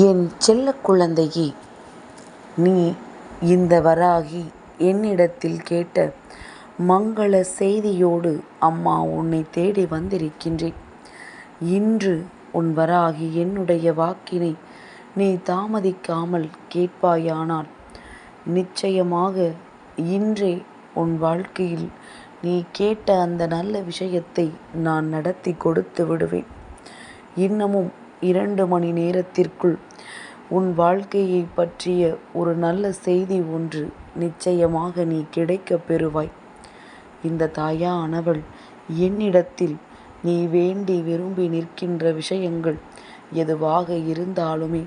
என் செல்ல குழந்தையே நீ இந்த வராகி என்னிடத்தில் கேட்ட மங்கள செய்தியோடு அம்மா உன்னை தேடி வந்திருக்கின்றேன். இன்று உன் வராகி என்னுடைய வாக்கினை நீ தாமதிக்காமல் கேட்பாயானால் நிச்சயமாக இன்றே உன் வாழ்க்கையில் நீ கேட்ட அந்த நல்ல விஷயத்தை நான் நடத்தி கொடுத்து விடுவேன். இன்னமும் இரண்டு மணி நேரத்திற்குள் உன் வாழ்க்கையைப் பற்றிய ஒரு நல்ல செய்தி ஒன்று நிச்சயமாக நீ கிடைக்கப் பெறுவாய். இந்த தாயானவள் என்னிடத்தில் நீ வேண்டி விரும்பி நிற்கின்ற விஷயங்கள் எதுவாக இருந்தாலுமே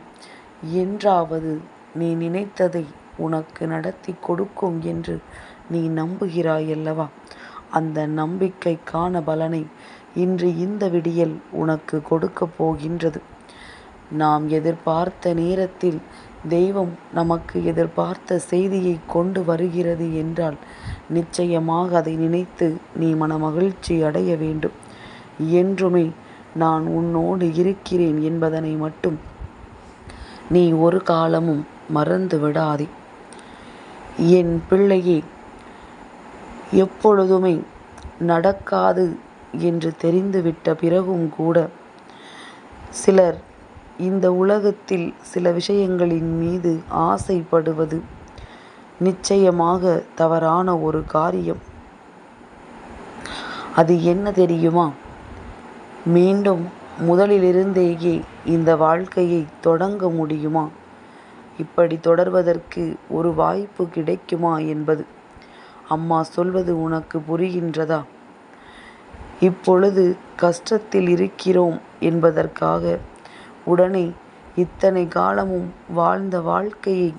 என்றாவது நீ நினைத்ததை உனக்கு நடத்தி கொடுக்கும் என்று நீ நம்புகிறாயல்லவா? அந்த நம்பிக்கைக்கான பலனை இன்று இந்த விடியல் உனக்கு கொடுக்கப் போகின்றது. நாம் எதிர்பார்த்த நேரத்தில் தெய்வம் நமக்கு எதிர்பார்த்த செய்தியை கொண்டு வருகிறது என்றால் நிச்சயமாக அதை நினைத்து நீ மனமகிழ்ச்சி அடைய வேண்டும். என்றுமே நான் உன்னோடு இருக்கிறேன் என்பதனை மட்டும் நீ ஒரு காலமும் மறந்து விடாதே. என் பிள்ளையே எப்பொழுதுமே நடக்காது என்று தெரிந்துவிட்ட பிறகும் கூட சிலர் இந்த உலகத்தில் சில விஷயங்களின் மீது ஆசைப்படுவது நிச்சயமாக தவறான ஒரு காரியம். அது என்ன தெரியுமா? மீண்டும் முதலிலிருந்தேயே இந்த வாழ்க்கையை தொடங்க முடியுமா? இப்படி தொடர்வதற்கு ஒரு வாய்ப்பு கிடைக்குமா என்பது. அம்மா சொல்வது உனக்கு புரிகின்றதா? இப்பொழுது கஷ்டத்தில் இருக்கிறோம் என்பதற்காக உடனே இத்தனை காலமும் வாழ்ந்த வாழ்க்கையை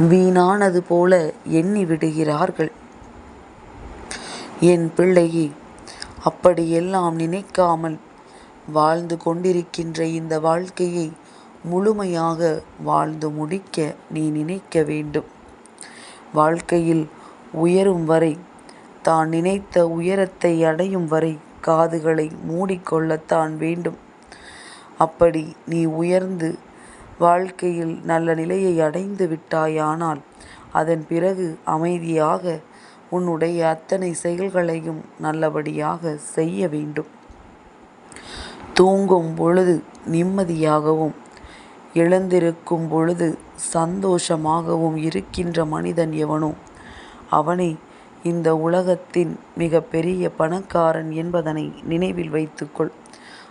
வீணானது போல எண்ணி விடுகிறார்கள். என் பிள்ளையே அப்படியெல்லாம் நினைக்காமல் வாழ்ந்து கொண்டிருக்கின்ற இந்த வாழ்க்கையை முழுமையாக வாழ்ந்து முடிக்க நீ நினைக்க வேண்டும். வாழ்க்கையில் உயரும் வரை தான் நினைத்த உயரத்தை அடையும் வரை காதுகளை மூடிக்கொள்ளத்தான் வேண்டும். அப்படி நீ உயர்ந்து வாழ்க்கையில் நல்ல நிலையை அடைந்து விட்டாயானால் அதன் பிறகு அமைதியாக உன்னுடைய அத்தனை செயல்களையும் நல்லபடியாக செய்ய வேண்டும். தூங்கும் பொழுது நிம்மதியாகவும் எழுந்திருக்கும் பொழுது சந்தோஷமாகவும் இருக்கின்ற மனிதன் எவனோ அவனை இந்த உலகத்தின் மிகப்பெரிய பணக்காரன் என்பதனை நினைவில் வைத்துக்கொள்.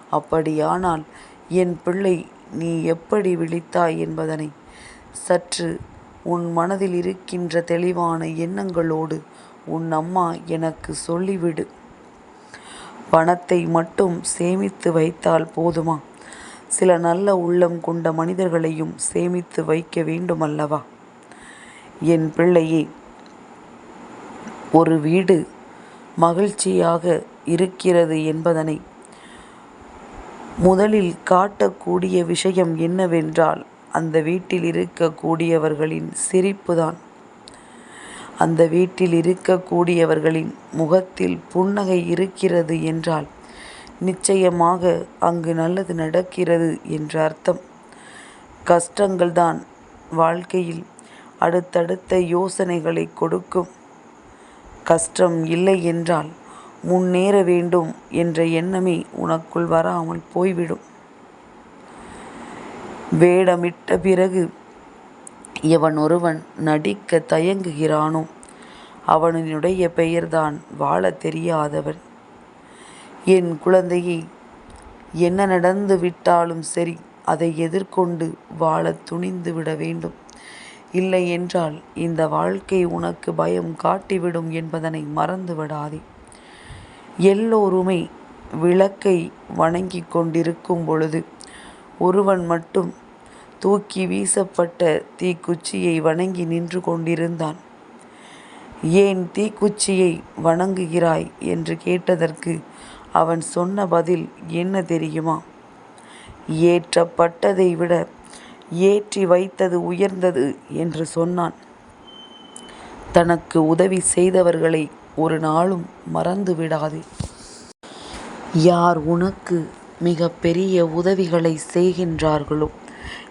அப்படியானால் என் பிள்ளை நீ எப்படி விழித்தாய் என்பதனை சற்று உன் மனதில் இருக்கின்ற தெளிவான எண்ணங்களோடு உன் அம்மா எனக்கு சொல்லிவிடு. பணத்தை மட்டும் சேமித்து வைத்தால் போதுமா? சில நல்ல உள்ளம் கொண்ட மனிதர்களையும் சேமித்து வைக்க வேண்டுமல்லவா? என் பிள்ளையே ஒரு வீடு மகிழ்ச்சியாக இருக்கிறது என்பதனை முதலில் காட்டக்கூடிய விஷயம் என்னவென்றால் அந்த வீட்டில் இருக்கக்கூடியவர்களின் சிரிப்புதான். அந்த வீட்டில் இருக்கக்கூடியவர்களின் முகத்தில் புன்னகை இருக்கிறது என்றால் நிச்சயமாக அங்கு நல்லது நடக்கிறது என்ற அர்த்தம். கஷ்டங்கள்தான் வாழ்க்கையில் அடுத்தடுத்த யோசனைகளை கொடுக்கும். கஷ்டம் இல்லை என்றால் முன்னேற வேண்டும் என்ற எண்ணமே உனக்குள் வராமல் போய்விடும். வேடமிட்ட பிறகு எவன் ஒருவன் நடிக்க தயங்குகிறானோ அவனுடைய பெயர்தான் வாழத் தெரியாதவன். என் குழந்தையே என்ன நடந்து விட்டாலும் சரி அதை எதிர்கொண்டு வாழத் துணிந்து விட வேண்டும். இல்லை என்றால் இந்த வாழ்க்கை உனக்கு பயம் காட்டிவிடும் என்பதனை மறந்து விடாதே. எல்லோருமே விளக்கை வணங்கிக் கொண்டிருக்கும் பொழுது ஒருவன் மட்டும் தூக்கி வீசப்பட்ட தீக்குச்சியை வணங்கி நின்று கொண்டிருந்தான். ஏன் தீக்குச்சியை வணங்குகிறாய்? என்று கேட்டதற்கு அவன் சொன்ன பதில் என்ன தெரியுமா? ஏற்றப்பட்டதை விட ஏற்றி வைத்தது உயர்ந்தது என்று சொன்னான். தனக்கு உதவி செய்தவர்களை ஒரு நாளும் மறந்து விடாதே. யார் உனக்கு மிக பெரிய உதவிகளை செய்கின்றார்களோ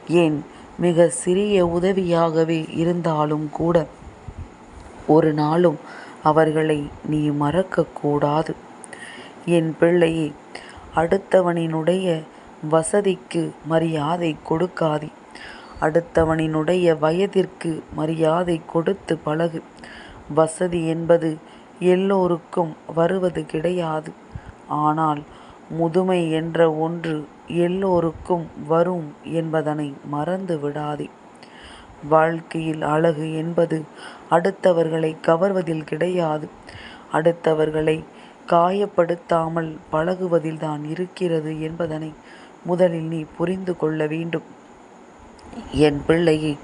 ஏன் மிக சிறிய உதவியாகவே இருந்தாலும் கூட ஒரு நாளும் அவர்களை நீ மறக்கக்கூடாது என் பிள்ளையே அடுத்தவனினுடைய வசதிக்கு மரியாதை கொடுக்காதே அடுத்தவனினுடைய வயதிற்கு மரியாதை கொடுத்து பழகு. வசதி என்பது எல்லோருக்கும் வருவது கிடையாது. ஆனால் முதுமை என்ற ஒன்று எல்லோருக்கும் வரும் என்பதனை மறந்து விடாதே. வாழ்க்கையில் அழகு என்பது அடுத்தவர்களை கவர்வதில் கிடையாது. அடுத்தவர்களை காயப்படுத்தாமல் பழகுவதில்தான் இருக்கிறது என்பதனை முதலில் நீ புரிந்து கொள்ள வேண்டும். என் பிள்ளையை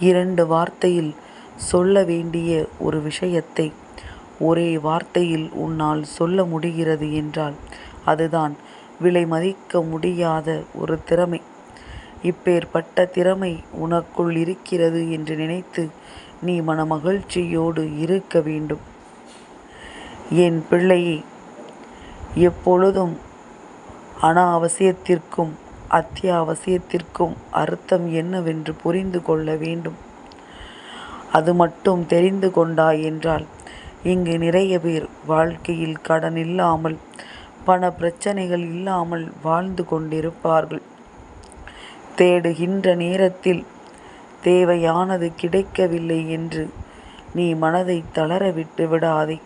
இரண்டு வார்த்தையில் சொல்ல வேண்டிய ஒரு விஷயத்தை ஒரே வார்த்தையில் உன்னால் சொல்ல முடிகிறது என்றால் அதுதான் விலை மதிக்க முடியாத ஒரு திறமை. இப்பேற்பட்ட திறமை உனக்குள் இருக்கிறது என்று நினைத்து நீ மனமகிழ்ச்சியோடு இருக்க வேண்டும். என் பிள்ளையை எப்பொழுதும் அனாவசியத்திற்கும் அத்தியாவசியத்திற்கும் அர்த்தம் என்னவென்று புரிந்து கொள்ள வேண்டும். அது மட்டும் தெரிந்து கொண்டாய் என்றால் இங்கு நிறைய பேர் வாழ்க்கையில் கடன் இல்லாமல் பண பிரச்சனைகள் இல்லாமல் வாழ்ந்து கொண்டிருப்பார்கள். தேடுகின்ற நேரத்தில் தேவையானது கிடைக்கவில்லை என்று நீ மனதை தளர விட்டு விடாதே.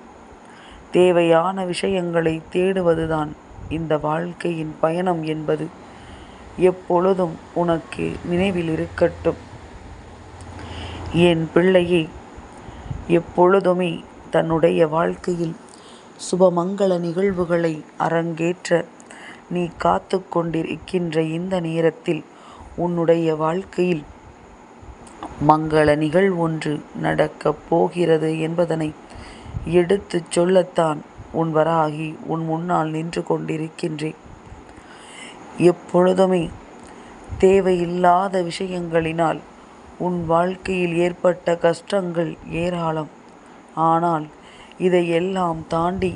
தேவையான விஷயங்களை தேடுவதுதான் இந்த வாழ்க்கையின் பயணம் என்பது. எப்பொழுதும் உனக்கு நினைவில் இருக்கட்டும். என் பிள்ளையை எப்பொழுதுமே தன்னுடைய வாழ்க்கையில் சுபமங்கள நிகழ்வுகளை அரங்கேற்ற நீ காத்து கொண்டிருக்கின்ற இந்த நேரத்தில் உன்னுடைய வாழ்க்கையில் மங்கள நிகழ்வொன்று நடக்கப் போகிறது என்பதனை எடுத்துச் சொல்லத்தான் உன் வராகி உன் முன்னால் நின்று கொண்டிருக்கின்றேன். எப்பொழுதுமே தேவையில்லாத விஷயங்களினால் உன் வாழ்க்கையில் ஏற்பட்ட கஷ்டங்கள் ஏராளம். ஆனால் இதையெல்லாம் தாண்டி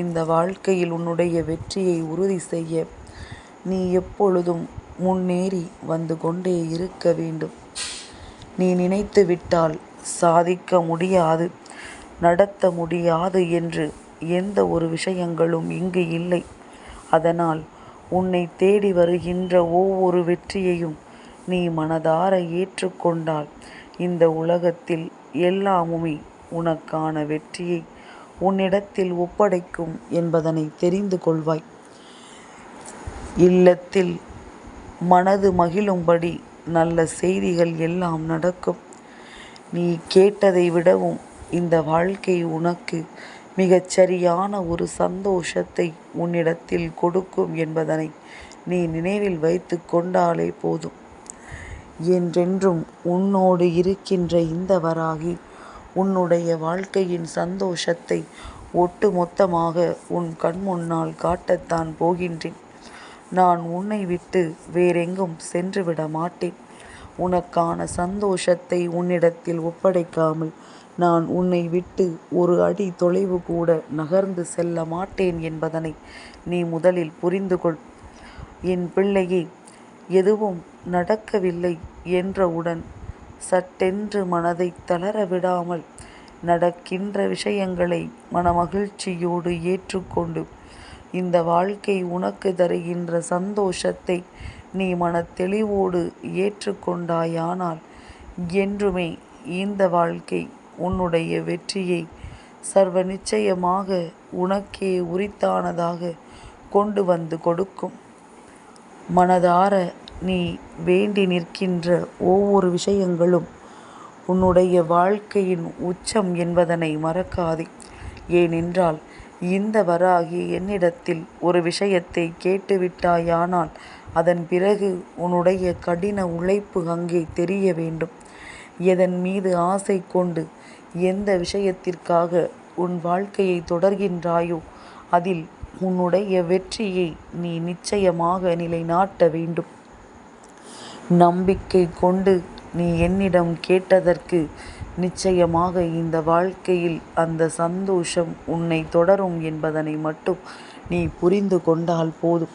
இந்த வாழ்க்கையில் உன்னுடைய வெற்றியை உறுதி செய்ய நீ எப்பொழுதும் முன்னேறி வந்து கொண்டே இருக்க வேண்டும். நீ நினைத்து விட்டால் சாதிக்க முடியாது நடத்த முடியாது என்று எந்த ஒரு விஷயங்களும் இங்கு இல்லை. அதனால் உன்னை தேடி வருகின்ற ஒவ்வொரு வெற்றியையும் நீ மனதார ஏற்றுக்கொண்டால் இந்த உலகத்தில் எல்லாமுமே உனக்கான வெற்றியை உன்னிடத்தில் ஒப்படைக்கும் என்பதனை தெரிந்து கொள்வாய். இல்லத்தில் மனது மகிழும்படி நல்ல செய்திகள் எல்லாம் நடக்கும். நீ கேட்டதை விடவும் இந்த வாழ்க்கை உனக்கு மிகச்சரியான ஒரு சந்தோஷத்தை உன்னிடத்தில் கொடுக்கும் என்பதனை நீ நினைவில் வைத்து கொண்டாலே போதும். என்றென்றும் உன்னோடு இருக்கின்ற இந்த வராகி உன்னுடைய வாழ்க்கையின் சந்தோஷத்தை ஒட்டு மொத்தமாக உன் கண் முன்னால் காட்டத்தான் போகின்றேன். நான் உன்னை விட்டு வேறெங்கும் சென்றுவிட மாட்டேன் உனக்கான சந்தோஷத்தை உன்னிடத்தில் ஒப்படைக்காமல் நான் உன்னை விட்டு ஒரு அடி தொலைவு கூட நகர்ந்து செல்ல மாட்டேன் என்பதனை நீ முதலில் புரிந்து கொள். என் பிள்ளையே எதுவும் நடக்கவில்லை என்றவுடன் சட்டென்று மனதை தளர விடாமல் நடக்கின்ற விஷயங்களை மனமகிழ்ச்சியோடு ஏற்றுக்கொண்டு இந்த வாழ்க்கை உனக்கு தருகின்ற சந்தோஷத்தை நீ மனத்தெளிவோடு ஏற்றுக்கொண்டாயானால் என்றுமே இந்த வாழ்க்கை உன்னுடைய வெற்றியை சர்வ நிச்சயமாக உனக்கே உரித்தானதாக கொண்டு வந்து கொடுக்கும். மனதார நீ வேண்டி நிற்கின்ற ஒவ்வொரு விஷயங்களும் உன்னுடைய வாழ்க்கையின் உச்சம் என்பதனை மறக்காதே. ஏனென்றால் இந்த வராகி என்னிடத்தில் ஒரு விஷயத்தை கேட்டுவிட்டாயானால் அதன் பிறகு உன்னுடைய கடின உழைப்பு அங்கே தெரிய வேண்டும். எதன் மீது ஆசை கொண்டு எந்த விஷயத்திற்காக உன் வாழ்க்கையை தொடர்கின்றாயோ அதில் உன்னுடைய வெற்றியை நீ நிச்சயமாக நிலைநாட்ட வேண்டும். நம்பிக்கை கொண்டு நீ என்னிடம் கேட்டதற்கு நிச்சயமாக இந்த வாழ்க்கையில் அந்த சந்தோஷம் உன்னை தொடரும் என்பதனை மட்டும் நீ புரிந்து கொண்டால் போதும்.